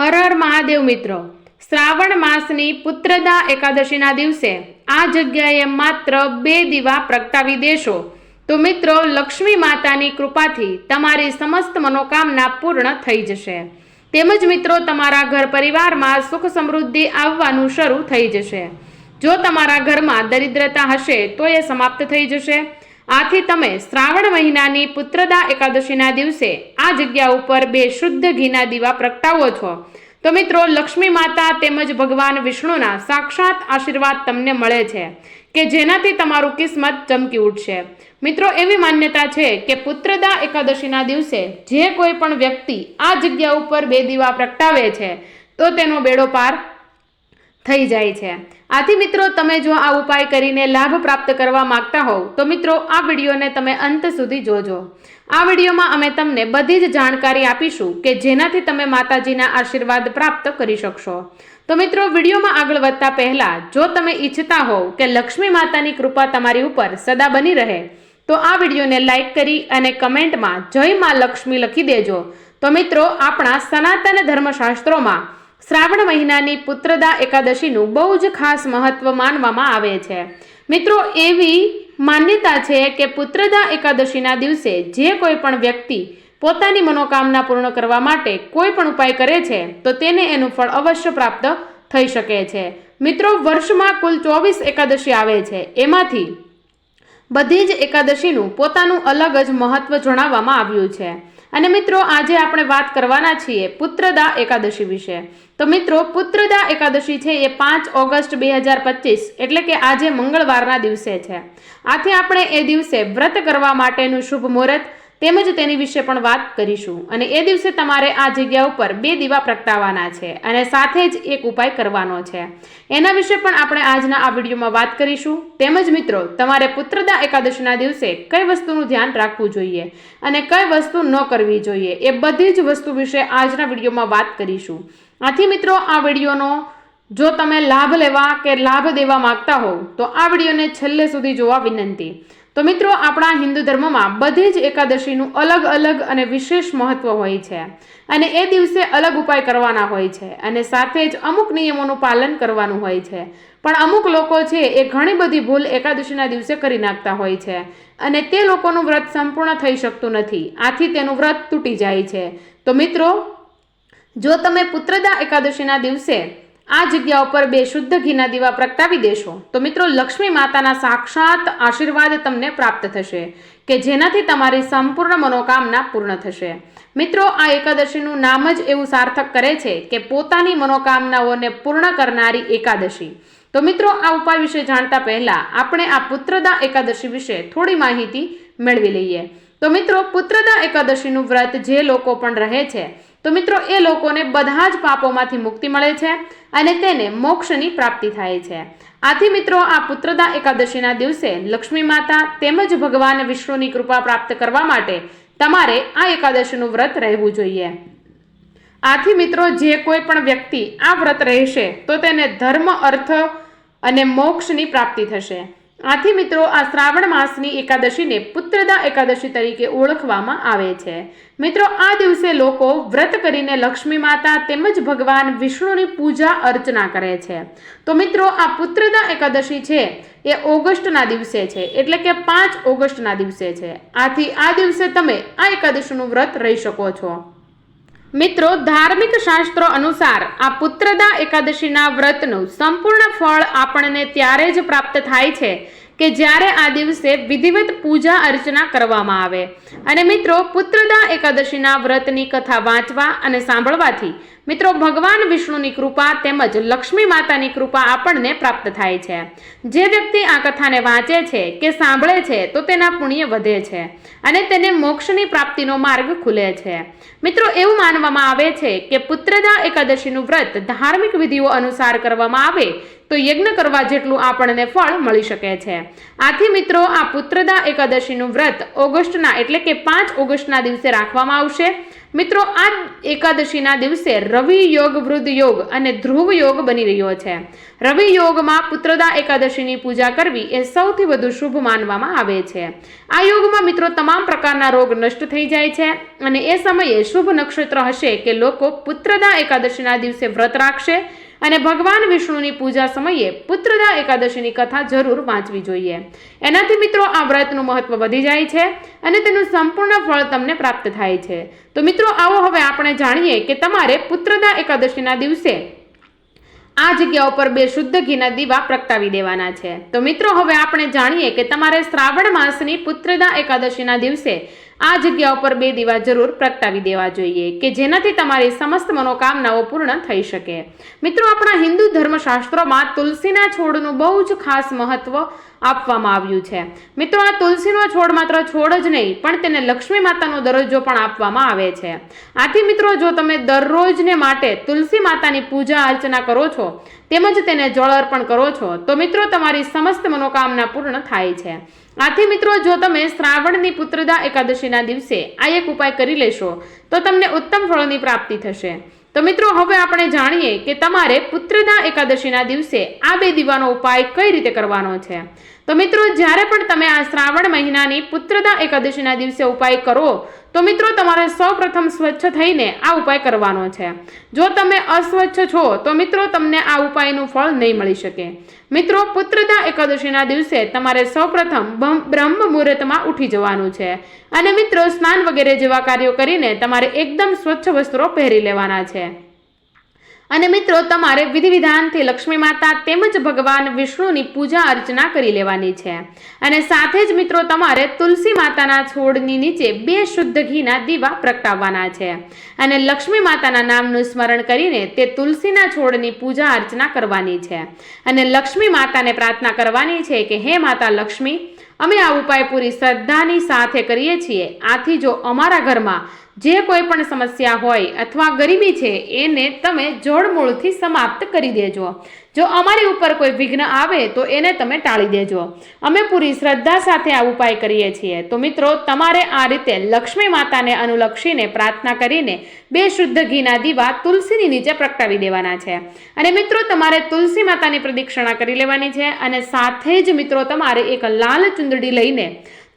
હર હર મહાદેવ મિત્રો. શ્રાવણ માસની પુત્રદા એકાદશીના દિવસે આ જગ્યાએ માત્ર બે દીવા પ્રગટાવી દેશો. તો મિત્રો, લક્ષ્મી માતાની કૃપાથી તમારી સમસ્ત મનોકામના પૂર્ણ થઈ જશે. તેમજ મિત્રો, તમારા ઘર પરિવારમાં સુખ સમૃદ્ધિ આવવાનું શરૂ થઈ જશે. જો તમારા ઘરમાં દરિદ્રતા હશે, તો એ સમાપ્ત થઈ જશે. આથી તમે શ્રાવણ મહિનાની પુત્રદા એકાદશીના દિવસે આ જગ્યા ઉપર બે શુદ્ધ ઘીના દીવા પ્રગટાવો છો. તો મિત્રો, લક્ષ્મી માતા તેમજ ભગવાન વિષ્ણુના સાક્ષાત આશીર્વાદ તમને મળે છે કે જેનાથી તમારું કિસ્મત ચમકી ઉઠશે. મિત્રો, એવી માન્યતા છે કે પુત્રદા એકાદશીના દિવસે જે કોઈ પણ વ્યક્તિ આ જગ્યા ઉપર બે દીવા પ્રગટાવે છે, તો તેનો બેડો પાર થઈ જાય છે. આથી મિત્રો, તમે જો આ ઉપાય કરીને લાભ પ્રાપ્ત કરવા માંગતા હોવ, તો મિત્રો, આ વિડીયોને તમે અંત સુધી જોજો. આ વિડીયોમાં અમે તમને બધી જ જાણકારી આપીશું કે જેનાથી તમે માતાજીના આશીર્વાદ પ્રાપ્ત કરી શકશો. તો મિત્રો, વિડીયોમાં આગળ વધતા પહેલા, જો તમે ઈચ્છતા હોવ કે લક્ષ્મી માતાની કૃપા તમારી ઉપર સદા બની રહે, તો આ વિડીયોને લાઈક કરી અને કમેન્ટમાં જય માં લક્ષ્મી લખી દેજો. તો મિત્રો, આપણા સનાતન ધર્મશાસ્ત્રોમાં શ્રાવણ મહિનાની પુત્રદા એકાદશીનું બહુ જ ખાસ મહત્વ માનવામાં આવે છે. મિત્રો, એવી માન્યતા છે કે પુત્રદા એકાદશીના દિવસે જે કોઈ પણ વ્યક્તિ પોતાની મનોકામના પૂર્ણ કરવા માટે કોઈ પણ ઉપાય કરે છે, તો તેને એનું ફળ અવશ્ય પ્રાપ્ત થઈ શકે છે. મિત્રો, વર્ષમાં કુલ ચોવીસ એકાદશી આવે છે. એમાંથી બધી જ એકાદશીનું પોતાનું અલગ જ મહત્વ જણાવવામાં આવ્યું છે. અને મિત્રો, આજે આપણે વાત કરવાના છીએ પુત્રદા એકાદશી વિશે. તો મિત્રો, પુત્રદા એકાદશી છે એ પાંચ ઓગસ્ટ બે હજાર પચીસ, એટલે કે આજે મંગળવારના દિવસે છે. આથી આપણે એ દિવસે વ્રત કરવા માટેનું શુભ મુહૂર્ત તેમજ તેની વિશે પણ વાત કરીશું. અને એ દિવસે તમારે આ જગ્યા ઉપર બે દીવા પ્રગટાવવાના છે અને સાથે જ એક ઉપાય કરવાનો છે. એના વિશે પણ આપણે આજના આ વિડીયોમાં વાત કરીશું. તેમજ મિત્રો, તમારે પુત્રદા એકાદશીના દિવસે કઈ વસ્તુનું ધ્યાન રાખવું જોઈએ અને કઈ વસ્તુ ન કરવી જોઈએ એ બધી જ વસ્તુ વિશે આજના વિડીયોમાં વાત કરીશું. આથી મિત્રો આ વિડીયોનો જો તમે લાભ લેવા કે લાભ દેવા માંગતા હોવ, તો આ વિડીયોને છેલ્લે સુધી જોવા વિનંતી. તો મિત્રો આપણા હિન્દુ ધર્મમાં બધી જ એકાદશીનું અલગ અલગ અને વિશેષ મહત્વ હોય છે અને એ દિવસે અલગ ઉપાય કરવાના હોય છે અને સાથે જ અમુક નિયમોનું પાલન કરવાનું હોય છે. પણ અમુક લોકો છે એ ઘણી બધી ભૂલ એકાદશીના દિવસે કરી નાખતા હોય છે અને તે લોકોનું વ્રત સંપૂર્ણ થઈ શકતું નથી. આથી તેનું વ્રત તૂટી જાય છે. તો મિત્રો જો તમે પુત્રદા એકાદશીના દિવસે આ જગ્યા ઉપર બે શુદ્ધ ઘીના દીવા પ્રગટાવી દેશો, તો મિત્રો લક્ષ્મી માતાના સાક્ષાત આશીર્વાદ તમને પ્રાપ્ત થશે, કે જેનાથી તમારી સંપૂર્ણ મનોકામના પૂર્ણ થશે. મિત્રો, આ એકાદશીનું નામ જ એવું સાર્થક કરે છે કે પોતાની મનોકામનાઓને પૂર્ણ કરનારી એકાદશી. તો મિત્રો, આ ઉપાય વિશે જાણતા પહેલા આપણે આ પુત્રદા એકાદશી વિશે થોડી માહિતી મેળવી લઈએ. તો મિત્રો, પુત્રદા એકાદશીનું વ્રત જે લોકો પણ રહે છે તો મિત્રો, એ લોકોને બધા જ પાપોમાંથી મુક્તિ મળે છે અને તેને મોક્ષની પ્રાપ્તિ થાય છે. આથી મિત્રો, આ પુત્રદા એકાદશીના દિવસે લક્ષ્મી માતા તેમજ ભગવાન વિષ્ણુની કૃપા પ્રાપ્ત કરવા માટે તમારે આ એકાદશીનું વ્રત રહેવું જોઈએ. આથી મિત્રો, જે કોઈ પણ વ્યક્તિ આ વ્રત રહેશે તો તેને ધર્મ, અર્થ અને મોક્ષની પ્રાપ્તિ થશે. આથી મિત્રો, આ શ્રાવણ માસની એકાદશીને પુત્રદા એકાદશી તરીકે ઓળખવામાં આવે છે. મિત્રો, આ દિવસે લોકો વ્રત કરીને લક્ષ્મી માતા તેમજ ભગવાન વિષ્ણુની પૂજા અર્ચના કરે છે. તો મિત્રો, આ પુત્રદા એકાદશી છે એ ઓગસ્ટના દિવસે છે, એટલે કે પાંચ ઓગસ્ટના દિવસે છે. આથી આ દિવસે તમે આ એકાદશીનું વ્રત રહી શકો છો. મિત્રો, ધાર્મિક શાસ્ત્રો અનુસાર આ પુત્રદા એકાદશીના વ્રતનું સંપૂર્ણ ફળ આપણને ત્યારે જ પ્રાપ્ત થાય છે કે જ્યારે આ દિવસે વિધિવત પૂજા અર્ચના કરવામાં આવે. અને મિત્રો, પુત્રદા એકાદશીના વ્રતની કથા વાંચવા અને સાંભળવાથી મિત્રો, ભગવાન વિષ્ણુની કૃપા તેમજ લક્ષ્મી માતાની કૃપા આપણને પ્રાપ્ત થાય છે. જે વ્યક્તિ આ કથાને વાંચે છે કે સાંભળે છે, તો તેના પુણ્ય વધે છે અને તેને મોક્ષની પ્રાપ્તિનો માર્ગ ખુલે છે. મિત્રો, એવું માનવામાં આવે છે કે પુત્રદા એકાદશીનું વ્રત ધાર્મિક વિધિઓ અનુસાર કરવામાં આવે, તો યજ્ઞ કરવા જેટલું આપણને ફળ મળી શકે છે. આથી મિત્રો, આ પુત્રદા એકાદશીનું વ્રત ઓગસ્ટના એટલે કે પાંચ ઓગસ્ટના દિવસે રાખવામાં આવશે. મિત્રો આ એકાદશીના દિવસે રવિ યોગ, વૃદ્ધ યોગ અને ધ્રુવ યોગ બની રહ્યો છે. રવિ યોગમાં પુત્રદા એકાદશીની પૂજા કરવી એ સૌથી વધુ શુભ માનવામાં આવે છે. આ યોગમાં મિત્રો તમામ પ્રકારના રોગ નષ્ટ થઈ જાય છે અને એ સમયે શુભ નક્ષત્ર હશે કે લોકો પુત્રદા એકાદશીના દિવસે વ્રત રાખશે અને ભગવાન વિષ્ણુની પૂજા સમયે પુત્રદા એકાદશીની કથા જરૂર વાંચવી જોઈએ. એનાથી મિત્રો આ વ્રતનું મહત્વ વધી જાય છે અને તેનું સંપૂર્ણ ફળ તમને પ્રાપ્ત થાય છે. તો મિત્રો આવો હવે આપણે જાણીએ કે તમારે પુત્રદા એકાદશીના દિવસે આ જગ્યા ઉપર બે શુદ્ધ ઘીના દીવા પ્રગટાવી દેવાના છે. તો મિત્રો હવે આપણે જાણીએ કે તમારે શ્રાવણ માસની પુત્રદા એકાદશીના દિવસે આ જગ્યા ઉપર બે દીવા જરૂર પ્રગટાવી દેવા જોઈએ કે જેનાથી તમારી સમસ્ત મનોકામનાઓ પૂર્ણ થઈ શકે. મિત્રો, આપણા હિન્દુ ધર્મશાસ્ત્રોમાં તુલસીના છોડનું બહુ જ ખાસ મહત્વ આપવામાં આવ્યું છે. મિત્રો, આ તુલસીનો છોડ માત્ર છોડ જ નહીં, પણ તેને લક્ષ્મી માતાનો દરજ્જો પણ આપવામાં આવે છે. આથી મિત્રો, જો તમે દરરોજને માટે તુલસી માતાની પૂજા અર્ચના કરો છો, તેમજ તેને જળ અર્પણ કરો છો, તો મિત્રો, તમારી સમસ્ત મનોકામના પૂર્ણ થાય છે. આથી મિત્રો જો તમે શ્રાવણની પુત્રદા એકાદશીના દિવસે આ એક ઉપાય કરી લેશો તો તમને ઉત્તમ ફળોની પ્રાપ્તિ થશે. તો મિત્રો, હવે આપણે જાણીએ કે તમારે પુત્રદા એકાદશીના દિવસે આ બે દીવાનો ઉપાય કઈ રીતે કરવાનો છે. તો મિત્રો, જ્યારે પણ તમે આ શ્રાવણ મહિનાની પુત્રદા એકાદશીના દિવસે ઉપાય કરો, તો મિત્રો, તમારે સૌપ્રથમ સ્વચ્છ થઈને આ ઉપાય કરવાનો છે. જો તમે અસ્વચ્છ છો, તો મિત્રો, તમને આ ઉપાયનું ફળ નહીં મળી શકે. મિત્રો પુત્રદા એકાદશીના દિવસે તમારે સૌપ્રથમ બ્રહ્મ મુહૂર્તમાં ઉઠી જવાનું છે. અને મિત્રો, સ્નાન વગેરે જેવા કાર્યો કરીને તમારે એકદમ સ્વચ્છ વસ્ત્રો પહેરી લેવાના છે. અને મિત્રો, તમારે વિધિ વિધાનથી લક્ષ્મી માતા તેમજ ભગવાન વિષ્ણુની પૂજા અર્ચના કરી લેવાની છે. અને સાથે જ મિત્રો, તમારે તુલસી માતાના છોડની નીચે બે શુદ્ધ ઘીના દીવા પ્રગટાવવાના છે. અને લક્ષ્મી માતાના નામનું સ્મરણ કરીને તે તુલસીના છોડની પૂજા અર્ચના કરવાની છે. અને લક્ષ્મી માતાને પ્રાર્થના કરવાની છે કે, હે માતા લક્ષ્મી, અમે આ ઉપાય પૂરી શ્રદ્ધાની સાથે કરીએ છીએ. આથી જો અમારા ઘરમાં જે કોઈ પણ સમસ્યા હોય અથવા ગરીબી છે એને તમે જળમૂળથી સમાપ્ત કરી દેજો. જો અમારી ઉપર કોઈ વિઘ્ન આવે તો એને તમે ટાળી દેજો. અમે પૂરી શ્રદ્ધા સાથે આ ઉપાય કરીએ છીએ. તો મિત્રો, તમારે આ રીતે લક્ષ્મી માતાને અનુલક્ષીને પ્રાર્થના કરીને બે શુદ્ધ ઘીના દીવા તુલસીની નીચે પ્રગટાવી દેવાના છે. અને મિત્રો, તમારે તુલસી માતાની પ્રદક્ષિણા કરી લેવાની છે અને સાથે જ મિત્રો, તમારે એક લાલ ચુંદડી લઈને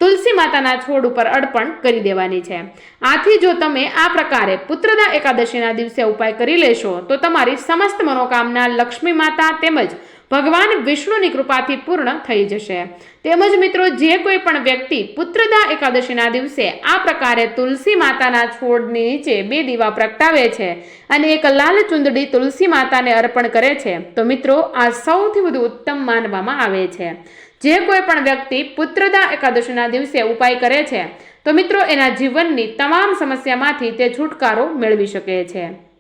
તુલસી માતાના છોડ ઉપર અર્પણ કરી દેવાની છે. આથી જો તમે આ પ્રકારે પુત્રદા એકાદશીના દિવસે ઉપાય કરી લેશો, તો તમારી સમસ્ત મનોકામના લક્ષ્મી માતા તેમજ ભગવાન વિષ્ણુની કૃપાથી પૂર્ણ થઈ જશે. તેમજ મિત્રો, જે કોઈ પણ વ્યક્તિ પુત્રદા એકાદશીના દિવસે આ પ્રકારે તુલસી માતાના છોડની નીચે બે દીવા પ્રગટાવે છે અને એક લાલ ચુંદડી તુલસી માતાને અર્પણ કરે છે, તો મિત્રો, આ સૌથી વધુ ઉત્તમ માનવામાં આવે છે. જે કોઈ પણ વ્યક્તિ પુત્રદા એકાદશીના દિવસે ઉપાય કરે છે, તો મિત્રો, એના જીવનની તમામ સમસ્યામાંથી તે છુટકારો મેળવી શકે છે.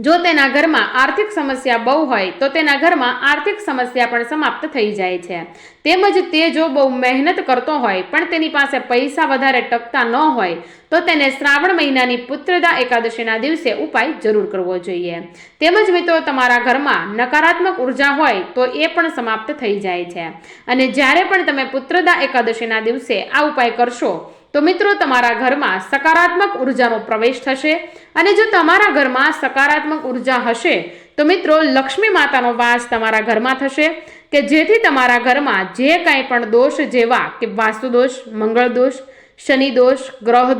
જો તેના ઘરમાં આર્થિક સમસ્યા બહુ હોય, તો તેના ઘરમાં આર્થિક સમસ્યા પણ સમાપ્ત થઈ જાય છે. તેમજ તે જો બહુ મહેનત કરતો હોય, પણ તેની પાસે પૈસા વધારે ટકતા ન હોય, તો તેને શ્રાવણ મહિનાની પુત્રદા એકાદશીના દિવસે ઉપાય જરૂર કરવો જોઈએ. તેમજ મિત્રો, તમારા ઘરમાં નકારાત્મક ઊર્જા હોય, તો એ પણ સમાપ્ત થઈ જાય છે. અને જ્યારે પણ તમે પુત્રદા એકાદશીના દિવસે આ ઉપાય કરશો તો મિત્રો, તમારા ઘરમાં સકારાત્મક ઉર્જાનો પ્રવેશ થશે અને જો તમારા ઘરમાં સકારાત્મક ઊર્જા હશે, તો મિત્રો, લક્ષ્મી માતાનો વાસ તમારા ઘરમાં થશે કે જેથી તમારા ઘરમાં જે કાંઈ પણ દોષ જેવા કે વાસ્તુદોષ મંગળ દોષ, શનિ દોષ, ગ્રહ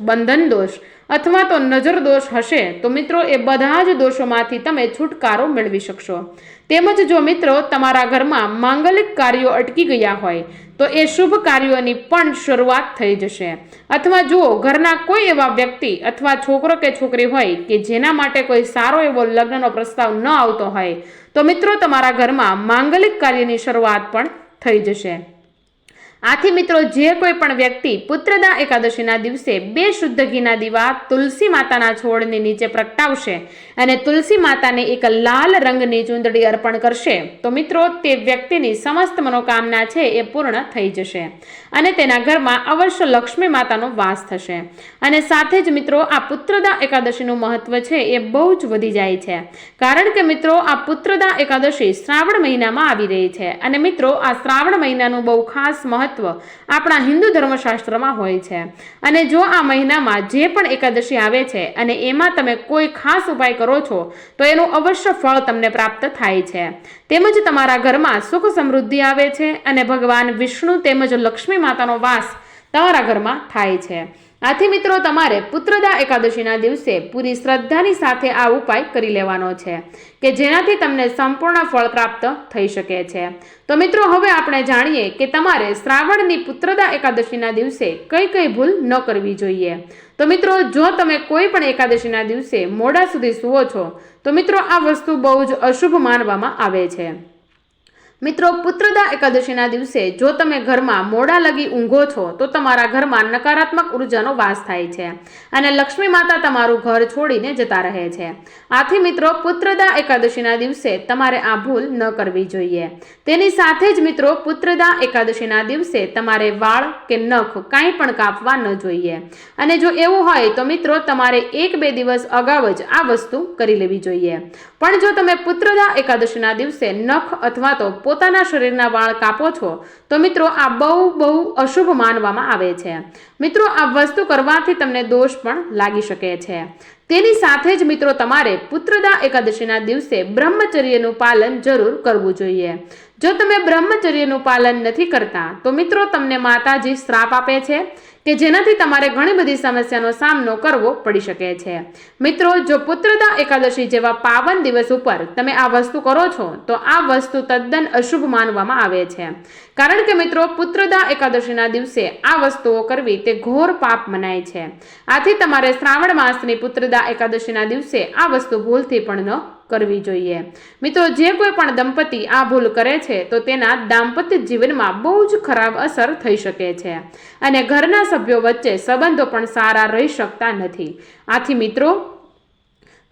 બંધન દોષ અથવા તો નજર દોષ હશે, તો મિત્રો, એ બધા જ દોષોમાંથી તમે છુટકારો મેળવી શકશો. તેમજ જો મિત્રો, તમારા ઘરમાં માંગલિક કાર્યો અટકી ગયા હોય તો એ શુભ કાર્યોની પણ શરૂઆત થઈ જશે. અથવા જુઓ, ઘરના કોઈ એવા વ્યક્તિ અથવા છોકરો કે છોકરી હોય કે જેના માટે કોઈ સારો એવો લગ્નનો પ્રસ્તાવ ન આવતો હોય, તો મિત્રો તમારા ઘરમાં માંગલિક કાર્યની શરૂઆત પણ થઈ જશે. આથી મિત્રો, જે કોઈ પણ વ્યક્તિ પુત્રદા એકાદશીના દિવસે બે શુદ્ધ ઘીના દીવા તુલસી માતાના છોડની નીચે પ્રગટાવશે અને તુલસી માતાને એક લાલ રંગની ચૂંદડી અર્પણ કરશે. તો મિત્રો, તે વ્યક્તિની સમસ્ત મનોકામના છે એ પૂર્ણ થઈ જશે અને તેના ઘરમાં અવશ્ય લક્ષ્મી માતાનો વાસ થશે. અને સાથે જ મિત્રો, આ પુત્રદા એકાદશીનું મહત્વ છે એ બહુ જ વધી જાય છે. કારણ કે મિત્રો, આ પુત્રદા એકાદશી શ્રાવણ મહિનામાં આવી રહી છે અને મિત્રો, આ શ્રાવણ મહિનાનું બહુ ખાસ મહત્વ આપણા હિન્દુ ધર્મશાસ્ત્રમાં હોય છે. અને જો આ મહિનામાં જે પણ એકાદશી આવે છે અને એમાં તમે કોઈ ખાસ ઉપાય કરો છો, તો એનું અવશ્ય ફળ તમને પ્રાપ્ત થાય છે. તેમજ તમારા ઘરમાં સુખ સમૃદ્ધિ આવે છે અને ભગવાન વિષ્ણુ તેમજ લક્ષ્મી માતાનો વાસ તમારા ઘરમાં થાય છે. આથી મિત્રો, તમારે પુત્રદા એકાદશીના દિવસે પૂરી શ્રદ્ધાની સાથે આ ઉપાય કરી લેવાનો છે કે જેનાથી તમને સંપૂર્ણ ફળ પ્રાપ્ત થઈ શકે છે. તો મિત્રો, હવે આપણે જાણીએ કે તમારે શ્રાવણની પુત્રદા એકાદશીના દિવસે કઈ કઈ ભૂલ ન કરવી જોઈએ. તો મિત્રો, જો તમે કોઈ પણ એકાદશીના દિવસે મોડા સુધી સૂવો છો, તો મિત્રો, આ વસ્તુ બહુ જ અશુભ માનવામાં આવે છે. મિત્રો, પુત્રદા એકાદશીના દિવસે જો તમે ઘરમાં મોડા લગી ઊંઘો છો, તો તમારા ઘરમાં નકારાત્મક ઉર્જાનો વાસ થાય છે અને લક્ષ્મી માતા તમારું ઘર છોડીને જતા રહે છે. આથી મિત્રો, પુત્રદા એકાદશીના દિવસે તમારે આ ભૂલ ન કરવી જોઈએ. તેની સાથે જ મિત્રો, પુત્રદા એકાદશીના દિવસે તમારે વાળ કે નખ કાંઈ પણ કાપવા ન જોઈએ. અને જો એવું હોય તો મિત્રો, તમારે એક બે દિવસ અગાઉ જ આ વસ્તુ કરી લેવી જોઈએ. પણ જો તમે પુત્રદા એકાદશીના દિવસે નખ અથવા તો પોતાના શરીરના વાળ કાપો છો, તો મિત્રો આ બહુ બહુ અશુભ માનવામાં આવે છે. મિત્રો આ વસ્તુ કરવાથી તમને દોષ પણ લાગી શકે છે. તેની સાથે જ મિત્રો તમારે પુત્રદા એકાદશીના દિવસે બ્રહ્મચર્યનું પાલન જરૂર કરવું જોઈએ. જો તમે બ્રહ્મચર્યનું પાલન નથી કરતા, તો મિત્રો તમને માતાજી શ્રાપ આપે છે કે જેનાથી તમારે ઘણી બધી સમસ્યાનો સામનો કરવો પડી શકે છે. મિત્રો, જો પુત્રદા એકાદશી જેવા પાવન દિવસ ઉપર તમે આ વસ્તુ કરો છો, તો આ વસ્તુ તદ્દન અશુભ માનવામાં આવે છે. કારણ કે મિત્રો, પુત્રદા એકાદશીના દિવસે આ વસ્તુઓ કરવી તે ઘોર પાપ મનાય છે. આથી તમારે શ્રાવણ માસની પુત્રદા એકાદશીના દિવસે આ વસ્તુ ભૂલથી પણ ન કરવી જોઈએ. મિત્રો, જે કોઈ પણ દંપતી આ ભૂલ કરે છે, તો તેના દાંપત્ય જીવનમાં બહુ જ ખરાબ અસર થઈ શકે છે. અને ઘરના સભ્યો વચ્ચે સંબંધો પણ સારા રહી શકતા નથી. આથી મિત્રો,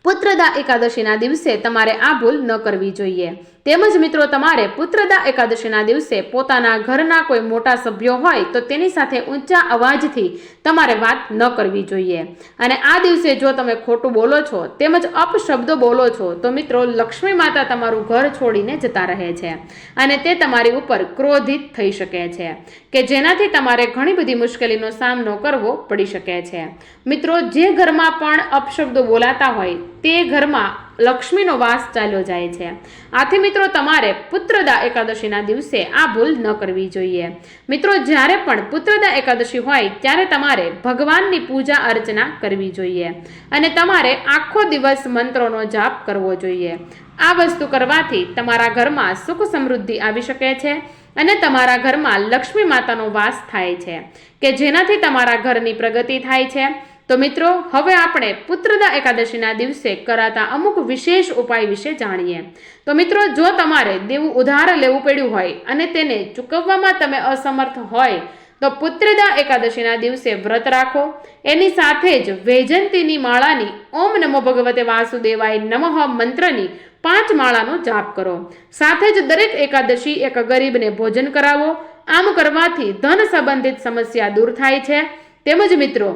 પુત્રદા એકાદશીના દિવસે તમારે આ ભૂલ ન કરવી જોઈએ. તેમજ મિત્રો, તમારે પુત્રદા એકાદશીના દિવસે પોતાના ઘરના કોઈ મોટા સભ્યો હોય તો તેની સાથે ઊંચા અવાજથી તમારે વાત ન કરવી જોઈએ. અને આ દિવસે જો તમે ખોટું બોલો છો, તેમજ અપશબ્દો બોલો છો, તો મિત્રો, લક્ષ્મી માતા તમારું ઘર છોડીને જતા રહે છે અને તે તમારી ઉપર ક્રોધિત થઈ શકે છે કે જેનાથી તમારે ઘણી બધી મુશ્કેલીનો સામનો કરવો પડી શકે છે. મિત્રો, જે ઘરમાં પણ અપશબ્દો બોલાતા હોય, તે ઘરમાં લક્ષ્મીનો વાસ ચાલ્યો જાય છે. આથી મિત્રો તમારે પુત્રદા એકાદશીના દિવસે આ ભૂલ ન કરવી જોઈએ. મિત્રો, જ્યારે પણ પુત્રદા એકાદશી હોય, ત્યારે તમારે ભગવાનની પૂજા અર્ચના કરવી જોઈએ અને તમારે આખો દિવસ મંત્રોનો જાપ કરવો જોઈએ. આ વસ્તુ કરવાથી તમારા ઘરમાં સુખ સમૃદ્ધિ આવી શકે છે અને તમારા ઘરમાં લક્ષ્મી માતાનો વાસ થાય છે, કે જેનાથી તમારા ઘરની પ્રગતિ થાય છે તો મિત્રો, હવે આપણે પુત્રદા એકાદશીના દિવસે કરાતા અમુક વિશેષ ઉપાય વિશે જાણીએ. તો મિત્રો, જો તમારે દેવું ઉધાર લેવું પડ્યું હોય અને તેને ચૂકવવામાં તમે અસમર્થ હોય, તો પુત્રદા એકાદશીના દિવસે વ્રત રાખો. એની સાથે જ વૈજંતીની માળાની ઓમ નમો ભગવતે વાસુદેવાય નમઃ મંત્રની પાંચ માળાનો જાપ કરો. સાથે જ દરેક એકાદશી એક ગરીબને ભોજન કરાવો. આમ કરવાથી ધન સંબંધિત સમસ્યા દૂર થાય છે. તેમજ મિત્રો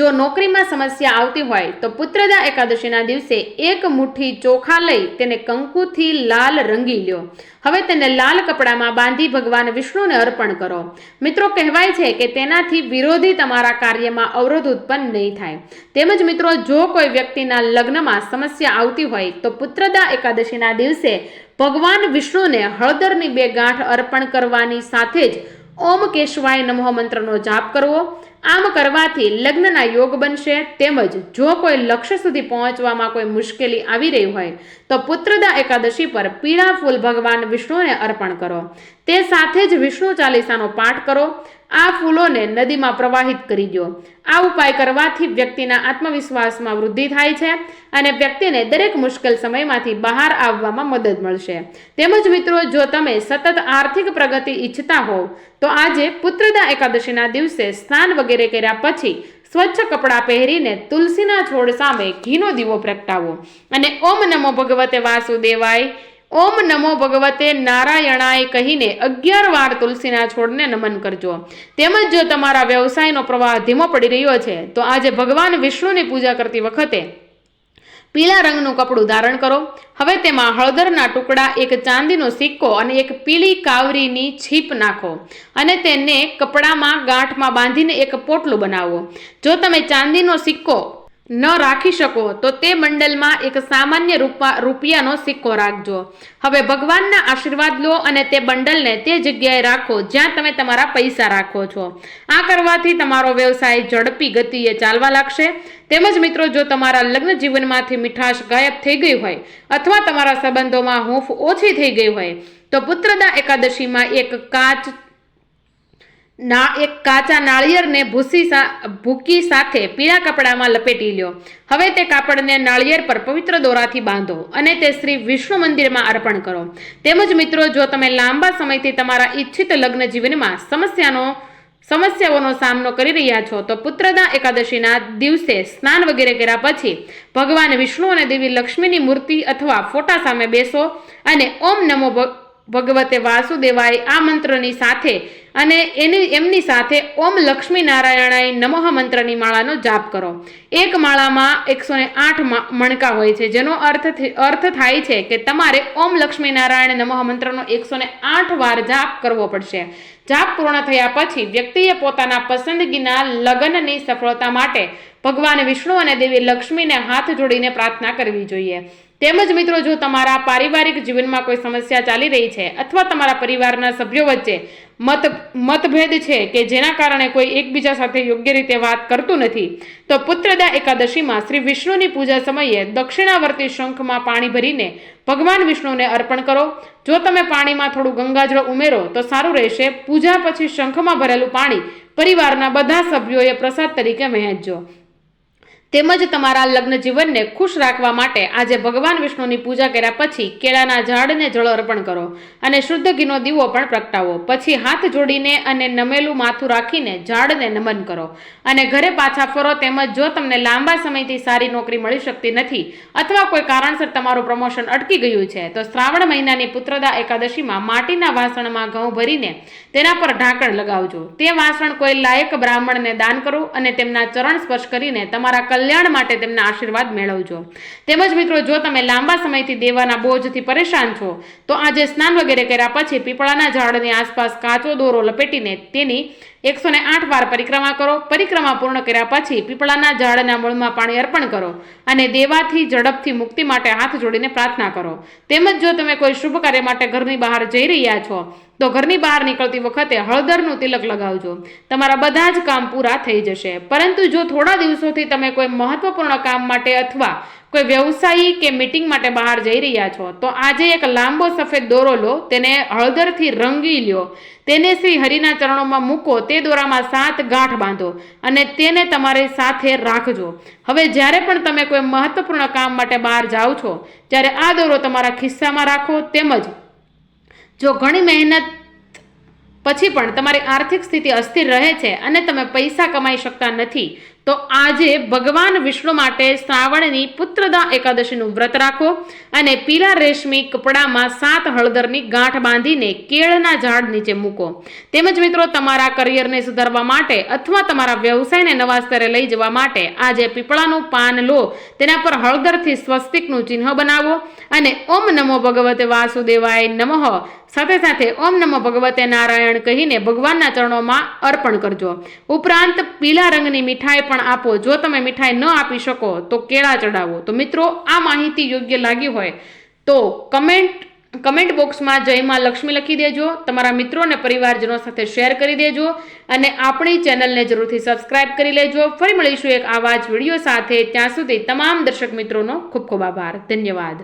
જો નોકરીમાં સમસ્યા આવતી હોય તો પુત્રદા એકાદશીના દિવસે એક મુઠ્ઠી ચોખા લઈ તેને કંકુથી લાલ રંગી લ્યો. હવે તેને લાલ કપડામાં બાંધી ભગવાન વિષ્ણુને અર્પણ કરો. મિત્રો, કહેવાય છે કે તેનાથી વિરોધી તમારા કાર્યમાં અવરોધ ઉત્પન્ન નહીં થાય. તેમજ મિત્રો, જો કોઈ વ્યક્તિના લગ્નમાં સમસ્યા આવતી હોય તો પુત્રદા એકાદશીના દિવસે ભગવાન વિષ્ણુને હળદરની બે ગાંઠ અર્પણ કરવાની સાથે જ ઓમ કેશવાય નમઃ મંત્રનો જાપ કરવો. આમ કરવાથી લગ્નના યોગ બનશે તેમજ જો કોઈ લક્ષ્ય સુધી પહોંચવામાં કોઈ મુશ્કેલી આવી રહી હોય, તો પુત્રદા એકાદશી પર પીળા ફૂલ ભગવાન વિષ્ણુને અર્પણ કરો. તે સાથે જ વિષ્ણુ ચાલીસાનો પાઠ કરો. આ ફૂલોને નદીમાં પ્રવાહિત કરી દો. આ ઉપાય કરવાથી વ્યક્તિના આત્મવિશ્વાસમાં વૃદ્ધિ થાય છે અને વ્યક્તિને દરેક મુશ્કેલ સમયમાંથી બહાર આવવામાં મદદ મળશે. તેમજ મિત્રો, જો તમે સતત આર્થિક પ્રગતિ ઈચ્છતા હોવ તો આજે પુત્રદા એકાદશીના દિવસે સ્નાન વગેરે કર્યા પછી સ્વચ્છ કપડાં પહેરીને તુલસીના છોડ સામે ઘીનો દીવો પ્રગટાવો. અને ઓમ નમો ભગવતે વાસુદેવાય, ઓમ નમો ભગવતે નારાયણાય કહીને અગિયાર વાર તુલસીના છોડને નમન કરજો. તેમજ જો તમારા વ્યવસાયનો પ્રવાહ ધીમો પડી રહ્યો છે, તો આજે ભગવાન વિષ્ણુની પૂજા કરતી વખતે પીળા રંગનું કપડું ધારણ કરો. હવે તેમાં હળદરના ટુકડા, એક ચાંદીનો સિક્કો અને એક પીળી કાવરીની છીપ નાખો અને તેને કપડામાં ગાંઠમાં બાંધીને એક પોટલું બનાવો. જો તમે ચાંદીનો સિક્કો ન રાખી શકો, તો તે બંડલમાં એક સામાન્ય રૂપા, રૂપિયાનો સિક્કો રાખજો. હવે ભગવાનના આશીર્વાદ લો અને તે બંડલને તે જગ્યાએ રાખો જ્યાં તમે તમારા પૈસા રાખો છો. આ કરવાથી તમારો વ્યવસાય ઝડપી ગતિએ ચાલવા લાગશે. તેમજ મિત્રો, જો તમારા લગ્ન જીવનમાંથી મીઠાશ ગાયબ થઈ ગઈ હોય અથવા તમારા સંબંધોમાં હૂંફ ઓછી થઈ ગઈ હોય, તો પુત્રદા એકાદશીમાં એક કાચ ના, એક કાચા નાળિયેરને ભૂસી ભૂકી સાથે પીળા કપડામાં લપેટી લ્યો. હવે તે કાપડને નાળિયેર પર પવિત્ર દોરાથી બાંધો અને તે શ્રી વિષ્ણુ મંદિરમાં અર્પણ કરો. તેમજ મિત્રો, જો તમે લાંબા સમયથી તમારા ઈચ્છિત લગ્ન જીવનમાં સમસ્યાનો, સમસ્યાઓનો સામનો કરી રહ્યા છો, તો પુત્રદા એકાદશીના દિવસે સ્નાન વગેરે કર્યા પછી ભગવાન વિષ્ણુ અને દેવી લક્ષ્મીની મૂર્તિ અથવા ફોટા સામે બેસો અને ઓમ નમો ભગવતે વાસુદેવાય આ મંત્રની સાથે અને એની, એમની સાથે ઓમ લક્ષ્મી નારાયણાય નમઃ મંત્રની માળાનો જાપ કરો. એક માળામાં એકસો ને આઠ મણકા હોય છે. જેનો અર્થ અર્થ થાય છે કે તમારે ઓમ લક્ષ્મી નારાયણ નમઃ મંત્રનો એકસો ને આઠ વાર જાપ કરવો પડશે. જાપ પૂર્ણ થયા પછી વ્યક્તિએ પોતાના પસંદગીના લગ્નની સફળતા માટે ભગવાન વિષ્ણુ અને દેવી લક્ષ્મીને હાથ જોડીને પ્રાર્થના કરવી જોઈએ. તેમજ મિત્રો, જો તમારા પારિવારિક જીવનમાં કોઈ સમસ્યા ચાલી રહી છે અથવા તમારા પરિવારના સભ્યો વચ્ચે મત, મતભેદ છે કે જેના કારણે કોઈ એકબીજા સાથે યોગ્ય રીતે વાત કરતું નથી, તો પુત્રદા એકાદશીમાં શ્રી વિષ્ણુની પૂજા સમયે દક્ષિણાવર્તી શંખમાં પાણી ભરીને ભગવાન વિષ્ણુને અર્પણ કરો. જો તમે પાણીમાં થોડું ગંગાજળ ઉમેરો, તો સારું રહેશે. પૂજા પછી શંખમાં ભરેલું પાણી પરિવારના બધા સભ્યોએ પ્રસાદ તરીકે વહેંચજો. તેમજ તમારા લગ્ન જીવનને ખુશ રાખવા માટે આજે ભગવાન વિષ્ણુની પૂજા કર્યા પછી કેળાના ઝાડને જળ અર્પણ કરો અને શુદ્ધ ઘીનો દીવો પણ પ્રગટાવો. પછી હાથ જોડીને અને નમેલું માથું રાખીને ઝાડને નમન કરો અને ઘરે પાછા ફરો તેમજ જો તમને લાંબા સમયથી સારી નોકરી મળી શકતી નથી અથવા કોઈ કારણસર તમારું પ્રમોશન અટકી ગયું છે, તો શ્રાવણ મહિનાની પુત્રદા એકાદશીમાં માટીના વાસણમાં ઘઉં ભરીને તેના પર ઢાંકણ લગાવજો. તે વાસણ કોઈ લાયક બ્રાહ્મણને દાન કરો અને તેમના ચરણ સ્પર્શ કરીને તમારા કલ્યાણ માટે તેમના આશીર્વાદ મેળવજો. તેમજ મિત્રો, જો તમે લાંબા સમયથી દેવાના બોજથી પરેશાન છો, તો આજે સ્નાન વગેરે કર્યા પછી પીપળાના ઝાડની આસપાસ કાચો દોરો લપેટીને તેની એકસો ને આઠ વાર પરિક્રમા કરો. પરિક્રમા પૂર્ણ કર્યા પછી પીપળાના ઝાડના મૂળમાં પાણી અર્પણ કરો અને દેવાથી ઝડપથી મુક્તિ માટે હાથ જોડીને પ્રાર્થના કરો. તેમજ જો તમે કોઈ શુભ કાર્ય માટે ઘરની બહાર જઈ રહ્યા છો, તો ઘરની બહાર નીકળતી વખતે હળદરનું તિલક લગાવજો. તમારા બધા જ કામ પૂરા થઈ જશે. પરંતુ જો થોડા દિવસોથી તમે કોઈ મહત્વપૂર્ણ કામ માટે અથવા કોઈ વ્યવસાયી કે મિટિંગ માટે બહાર જઈ રહ્યા છો, તો આજે એક લાંબો સફેદ દોરો લો, તેને હળદરથી રંગી લ્યો. તેને શ્રી હરિના ચરણોમાં મૂકો, તે દોરામાં સાત ગાંઠ બાંધો અને તેને તમારી સાથે રાખજો. હવે જ્યારે પણ તમે કોઈ મહત્વપૂર્ણ કામ માટે બહાર જાઓ છો, ત્યારે આ દોરો તમારા ખિસ્સામાં રાખો, તેમજ જો ઘણી મહેનત પછી પણ તમારી આર્થિક સ્થિતિ અસ્થિર રહે છે અને તમે પૈસા કમાઈ શકતા નથી તો આજે ભગવાન વિષ્ણુ માટે શ્રાવણની પુત્રદા એકાદશીનું વ્રત રાખો અને પીળા રેશમી કપડામાં સાત હળદરની ગાંઠ બાંધીને કેળના ઝાડ નીચે મૂકો. તેમજ મિત્રો, તમારા કરિયરને સુધારવા માટે અથવા તમારા વ્યવસાયને નવા સ્તરે લઈ જવા માટે આજે પીપળાનું પાન લો. તેના પર હળદરથી સ્વસ્તિકનું ચિહ્ન બનાવો અને ઓમ નમો ભગવતે વાસુદેવાય નમઃ. સાથે સાથે ઓમ નમો ભગવતે નારાયણ કહીને ભગવાનના ચરણોમાં અર્પણ કરજો. ઉપરાંત પીળા રંગની મીઠાઈ પણ આપો. જો તમે મીઠાઈ ન આપી શકો, તો કેળા ચડાવો. તો મિત્રો, આ માહિતી યોગ્ય લાગી હોય તો કમેન્ટ કમેન્ટ બોક્સમાં જય માં લક્ષ્મી લખી દેજો. તમારા મિત્રો અને પરિવારજનો સાથે શેર કરી દેજો અને આપણી ચેનલને જરૂરથી સબસ્ક્રાઇબ કરી લેજો. ફરી મળીશું એક આવા જ વીડિયો સાથે. ત્યાં સુધી તમામ દર્શક મિત્રોનો ખૂબ ખૂબ આભાર. ધન્યવાદ.